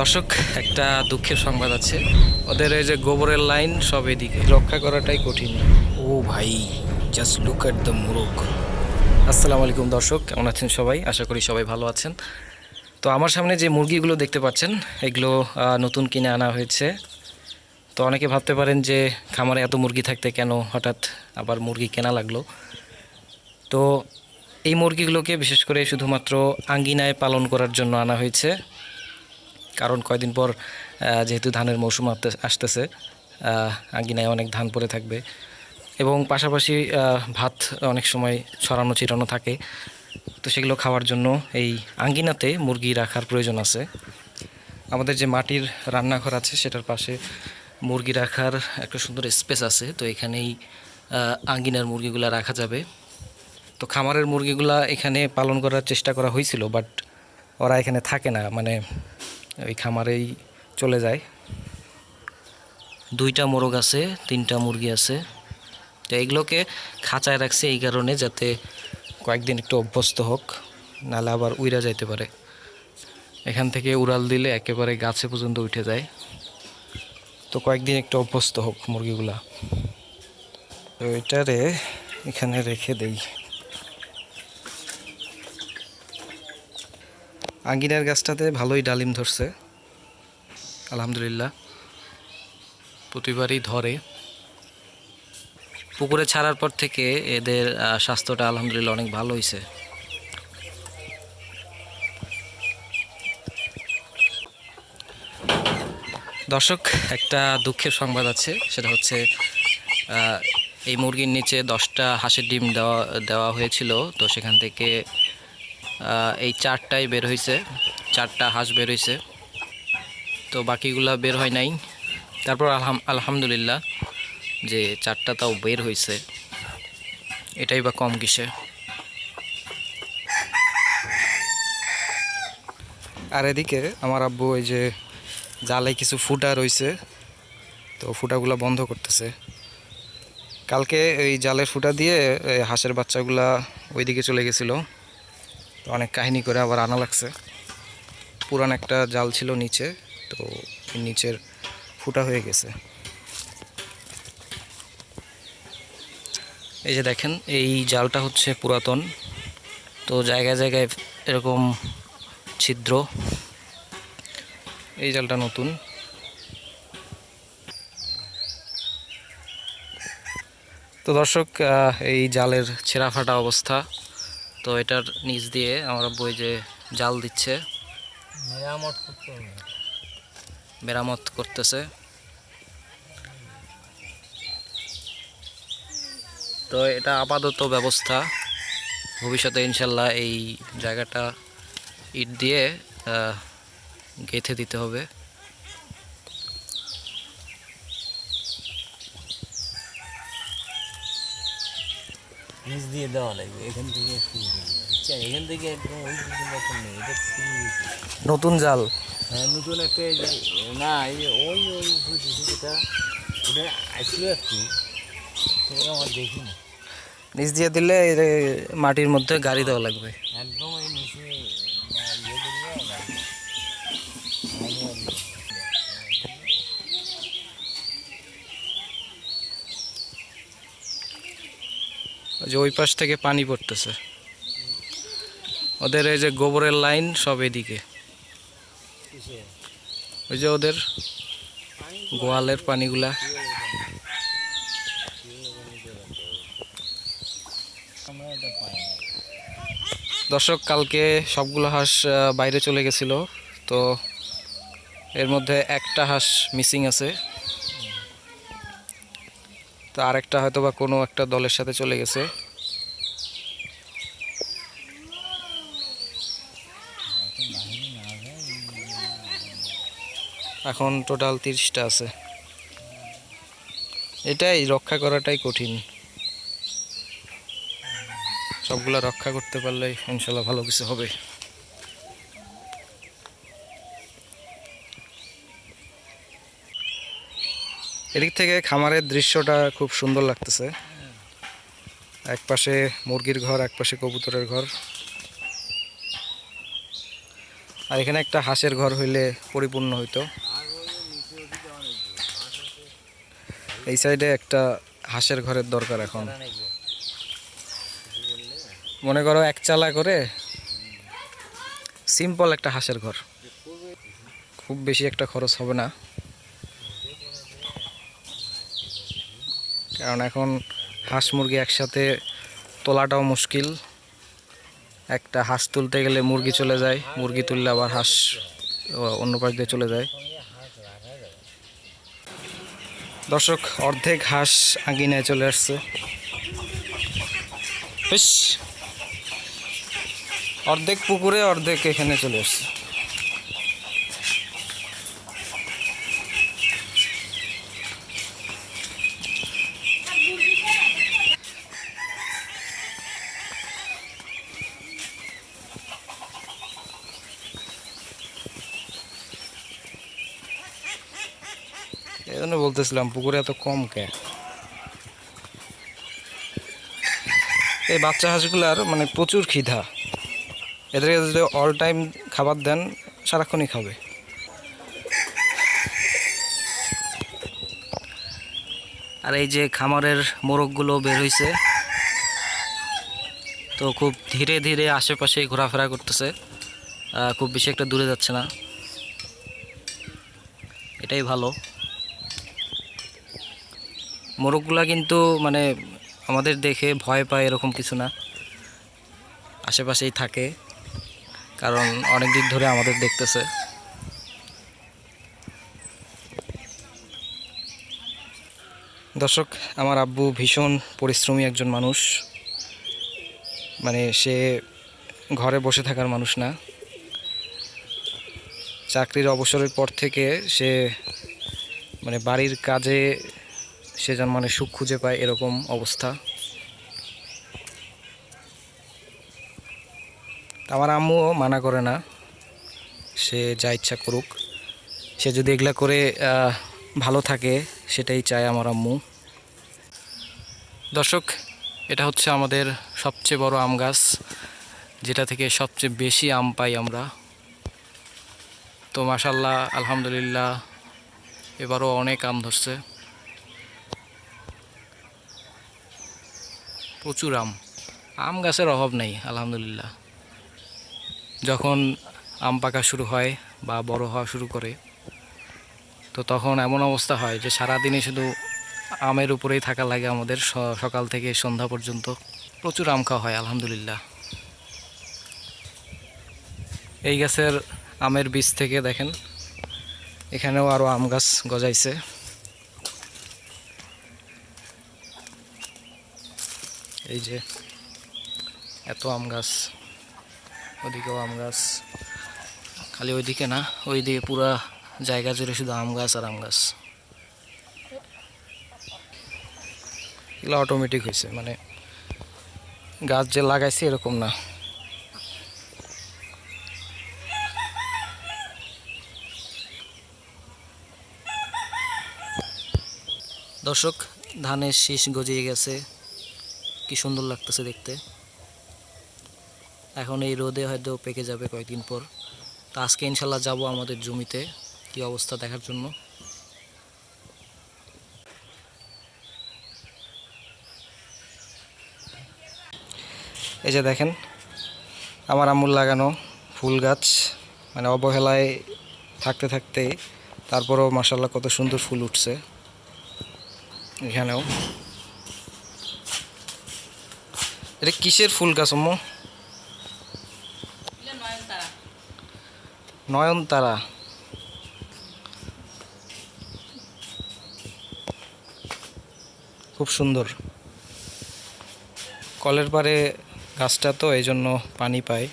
দর্শক একটা দুঃখের সংবাদ আছে। ওদের এই যে গোবরের লাইন সব এদিকে। রক্ষা করাটাই কঠিন। ও ভাই জাস্ট লুক অ্যাট দ্য মুরগ আসসালামু আলাইকুম দর্শক কেমন আছেন সবাই? আশা করি সবাই ভালো আছেন। তো আমার সামনে যে মুরগিগুলো দেখতে পাচ্ছেন এগুলো নতুন কিনে আনা হয়েছে। তো অনেকে ভাবতে পারেন যে খামারে এত মুরগি থাকতে কেন হঠাৎ আবার মুরগি কেনা লাগল। তো এই মুরগিগুলোকে বিশেষ করে শুধুমাত্র আঙ্গিনায় পালন করার জন্য আনা হয়েছে। কারণ কয়দিন পর যেহেতু ধানের মৌসুম আসতে- আসতেছে আঙ্গিনায় অনেক ধান পড়ে থাকবে। এবং পাশাপাশি ভাত অনেক সময় ছড়ানো, ছিটানো থাকে। তো সেগুলো খাওয়ার জন্য এই আঙ্গিনাতে মুরগি রাখার প্রয়োজন আছে। আমাদের যে মাটির রান্নাঘর আছে, সেটার পাশে মুরগি রাখার একটা সুন্দর স্পেস আছে। তো এখানেই আঙ্গিনার মুরগিগুলো রাখা যাবে। তো খামারের মুরগিগুলা এখানে পালন করার চেষ্টা করা হয়েছিল, বাট ওরা এখানে থাকে না। মানে ওই খামারেই চলে যায়। দুইটা মোরগ আছে, তিনটা মুরগি আছে। তো এগুলোকে খাঁচায় রাখছে এই কারণে যাতে কয়েকদিন একটু অভ্যস্ত হোক, নাহলে আবার উইরা যাইতে পারে। এখান থেকে উড়াল দিলে একেবারে গাছে পর্যন্ত উঠে যায়। তো কয়েকদিন একটু অভ্যস্ত হোক মুরগিগুলা। তো এটারে এখানে রেখে দেই। আঙ্গিনার গাছটাতে ভালোই ডালিম ধরছে। আলহামদুলিল্লাহ। প্রতিবারই ধরে। পুকুরে ছাড়ার পর থেকে এদের স্বাস্থ্যটা আলহামদুলিল্লাহ অনেক ভালো হয়েছে দর্শক, একটা দুঃখের সংবাদ আছে। সেটা হচ্ছে এই মুরগির নিচে দশটা হাঁসের ডিম দেওয়া দেওয়া হয়েছিল। তো সেখান থেকে এই চারটাই বের হয়েছে চারটা হাঁস বের হয়েছে তো বাকিগুলা বের হয় নাই। তারপর আলহাম আলহামদুলিল্লাহ যে চারটা তাও বের হয়েছে এটাই বা কম কিসে। আর এদিকে আমার আব্বু ওই যে জালে কিছু ফুটা রয়েছে তো ফুটাগুলা বন্ধ করতেছে। কালকে এই জালের ফুটা দিয়ে হাঁসের বাচ্চাগুলা ওইদিকে চলে গেছিল। তো অনেক কাহিনী করে আবার আনা লাগছে। পুরান একটা জাল ছিল নিচে, তো নিচের ফুটা হয়ে গেছে। এই যে দেখেন, এই জালটা হচ্ছে পুরাতন। তো জায়গায় জায়গায় এরকম ছিদ্র। এই জালটা নতুন। তো দর্শক এই জালের ছেঁড়া ফাটা অবস্থা। তো এটার নিচ দিয়ে আমরা বই যে জাল দিচ্ছে। মেরামত মেরামত করতেছে। তো এটা আপাতত ব্যবস্থা। ভবিষ্যতে ইনশাল্লাহ এই জায়গাটা ইট দিয়ে গেঁথে দিতে হবে। নিচ দিয়ে দেওয়া লাগবে এখান থেকে শুরু করবে এখান থেকে একদম ওই পর্যন্ত এখন নেই এটা নতুন জাল। হ্যাঁ নতুন একটা না এই ওই ওই যেটা ওটা আসলো একটু সেটা আমার দেখি না নিচ দিয়ে দিলে মাটির মধ্যে গাড়ি দেওয়া লাগবে। একদম এই নিচে না, ইয়ে করবে না। manual। ওই যে ওই পাশ থেকে পানি পড়তেছে। ওদের এই যে গোবরের লাইন সব এদিকে। ওই যে ওদের গোয়ালের পানিগুলা। দর্শক, কালকে সবগুলো হাঁস বাইরে চলে গেছিল। তো এর মধ্যে একটা হাঁস মিসিং আছে। তো আরেকটা হয়তো বা কোনো একটা দলের সাথে চলে গেছে। এখন টোটাল তিরিশটা আছে। এটাই রক্ষা করাটাই কঠিন। সবগুলা রক্ষা করতে পারলে ইনশাল্লাহ ভালো কিছু হবে। এদিক থেকে খামারের দৃশ্যটা খুব সুন্দর লাগতেছে। এক পাশে মুরগির ঘর, এক পাশে কবুতরের ঘর। আর এখানে একটা হাঁসের ঘর হইলে পরিপূর্ণ হইতো। এই সাইডে একটা হাঁসের ঘরের দরকার এখন। মনে করো এক চালা করে সিম্পল একটা হাঁসের ঘর। খুব বেশি একটা খরচ হবে না। কারণ এখন হাঁস মুরগি একসাথে তোলাটাও মুশকিল। একটা হাঁস তুলতে গেলে মুরগি চলে যায়, মুরগি তুললে আবার হাঁস অন্য পাশ দিয়ে চলে যায়। দর্শক, অর্ধেক হাঁস আঙ্গিনায় চলে আসছে। বেশ অর্ধেক পুকুরে, অর্ধেক এখানে চলে আসছে। এই জন্য বলতেছিলাম, পুকুরে এত কম কে? এই বাচ্চা হাঁসগুলার মানে প্রচুর খিদা। এদেরকে যদি অল টাইম খাবার দেন, সারাক্ষণই খাবে। আর এই যে খামারের মোরগগুলো বের হয়েছে তো খুব ধীরে ধীরে আশেপাশে ঘোরাফেরা করতেছে। খুব বেশি একটা দূরে যাচ্ছে না। এটাই ভালো। মোরগগুলা কিন্তু মানে আমাদের দেখে ভয় পায় এরকম কিছু না। আশেপাশেই থাকে, কারণ অনেক দিন ধরে আমাদের দেখতেছে। দর্শক, আমার আব্বু ভীষণ পরিশ্রমী একজন মানুষ। মানে সে ঘরে বসে থাকার মানুষ না। চাকরির অবসরের পর থেকে সে মানে বাড়ির কাজে সে যেন মানে সুখ খুঁজে পায় এরকম অবস্থা। আমার আম্মুও মানা করে না, সে যা ইচ্ছা করুক। সে যদি এগুলা করে ভালো থাকে, সেটাই চায় আমার আম্মু। দর্শক, এটা হচ্ছে আমাদের সবচেয়ে বড় আম গাছ, যেটা থেকে সবচেয়ে বেশি আম পাই আমরা। তো মাসাল্লাহ আলহামদুলিল্লাহ, এবারও অনেক আম ধরছে। প্রচুর আম। আম গাছের অভাব নেই, আলহামদুলিল্লাহ। যখন আম পাকা শুরু হয় বা বড় হওয়া শুরু করে, তো তখন এমন অবস্থা হয় যে সারাদিনে শুধু আমের উপরেই থাকা লাগে আমাদের সকাল থেকে সন্ধ্যা পর্যন্ত। প্রচুর আম খাওয়া হয়, আলহামদুলিল্লাহ। এই গাছের আমের বীজ থেকে দেখেন, এখানেও আরও আম গাছ গজাইছে। এই যে এত আম গাছ, ওদিকেও আম গাছ, খালি ওইদিকে না, ওই দিকে পুরা জায়গা জুড়ে শুধু আম গাছ আর আম গাছ। এগুলো অটোমেটিক হয়েছে মানে গাছ যে লাগাইছে এরকম না। দর্শক, ধানের শীষ গজিয়ে গেছে। কি সুন্দর লাগতেছে দেখতে। এখন এই রোদে হয়তো পেকে যাবে কয়েকদিন পর। তো আজকে ইনশাল্লাহ যাব আমাদের জমিতে, কি অবস্থা দেখার জন্য। এই যে দেখেন, আমার আমুল লাগানো ফুল গাছ মানে অবহেলায় থাকতে থাকতে তারপরেও মাসাল্লাহ কত সুন্দর ফুল উঠছে। এখানেও। এটা কিসের ফুল গাছ, আম্মু? নয়নতারা। খুব সুন্দর। কলের পারে গাছটা তো, এই জন্য পানি পায়।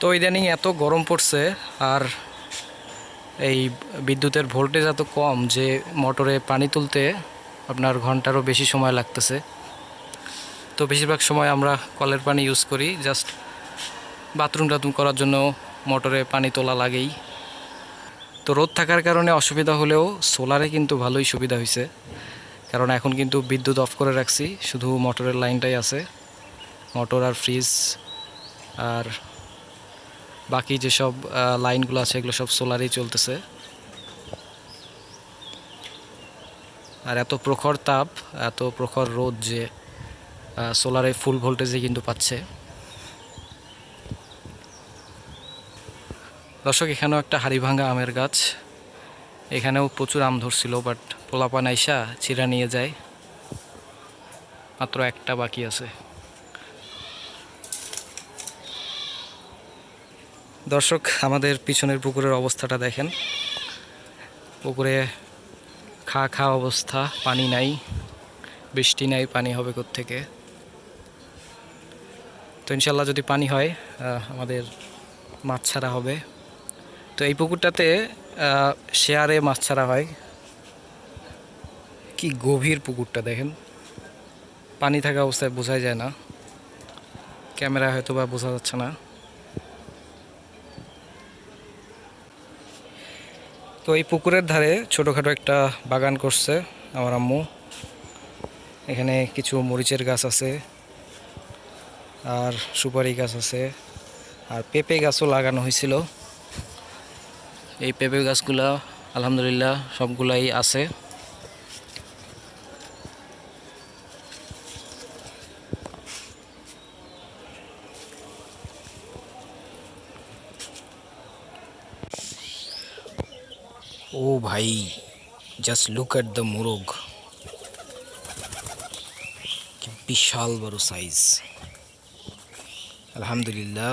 তো ইদানিং এত গরম পড়ছে, আর এই বিদ্যুতের ভোল্টেজ এত কম যে মোটরে পানি তুলতে আপনার ঘন্টারও বেশি সময় লাগতেছে। তো বেশিরভাগ সময় আমরা কলের পানি ইউজ করি জাস্ট বাথরুম টাথরুম করার জন্য মোটরে পানি তোলা লাগেই। তো রোদ থাকার কারণে অসুবিধা হলেও সোলারে কিন্তু ভালোই সুবিধা হয়েছে কারণ এখন কিন্তু বিদ্যুৎ অফ করে রাখছি, শুধু মোটরের লাইনটাই আছে, মোটর আর ফ্রিজ আর বাকি যেসব লাইনগুলো আছে, এগুলো সব সোলারেই চলতেছে। আর এত প্রখর তাপ, এত প্রখর রোদ যে সোলারে ফুল ভোল্টেজে কিন্তু পাচ্ছে। দর্শক, এখানেও একটা হাড়িভাঙ্গা আমের গাছ। এখানেও প্রচুর আম ধরছিল বাট পোলাপান আইসা চিরা নিয়ে যায়। মাত্র একটা বাকি আছে। দর্শক, আমাদের পিছনের পুকুরের অবস্থাটা দেখেন। পুকুরে খা খা অবস্থা, পানি নাই, বৃষ্টি নাই, পানি হবে থেকে তো ইনশাল্লাহ যদি পানি হয় আমাদের মাছ ছাড়া হবে। তো এই পুকুরটাতে শেয়ারে মাছ ছাড়া হয়। কি গভীর পুকুরটা দেখেন। পানি থাকা অবস্থায় বোঝাই যায় না। ক্যামেরা হয়তো বা বোঝা যাচ্ছে না। তো এই পুকুরের ধারে ছোটোখাটো একটা বাগান করছে আমার আম্মু। এখানে কিছু মরিচের গাছ আছে, আর সুপারি গাছ আছে, আর পেঁপে গাছও লাগানো হয়েছিল। এই পেঁপে গাছগুলা আলহামদুলিল্লাহ সবগুলাই আছে। ও ভাই জাস্ট লুক এট দ্য মোরগ কি বিশাল বড় সাইজ আলহামদুলিল্লাহ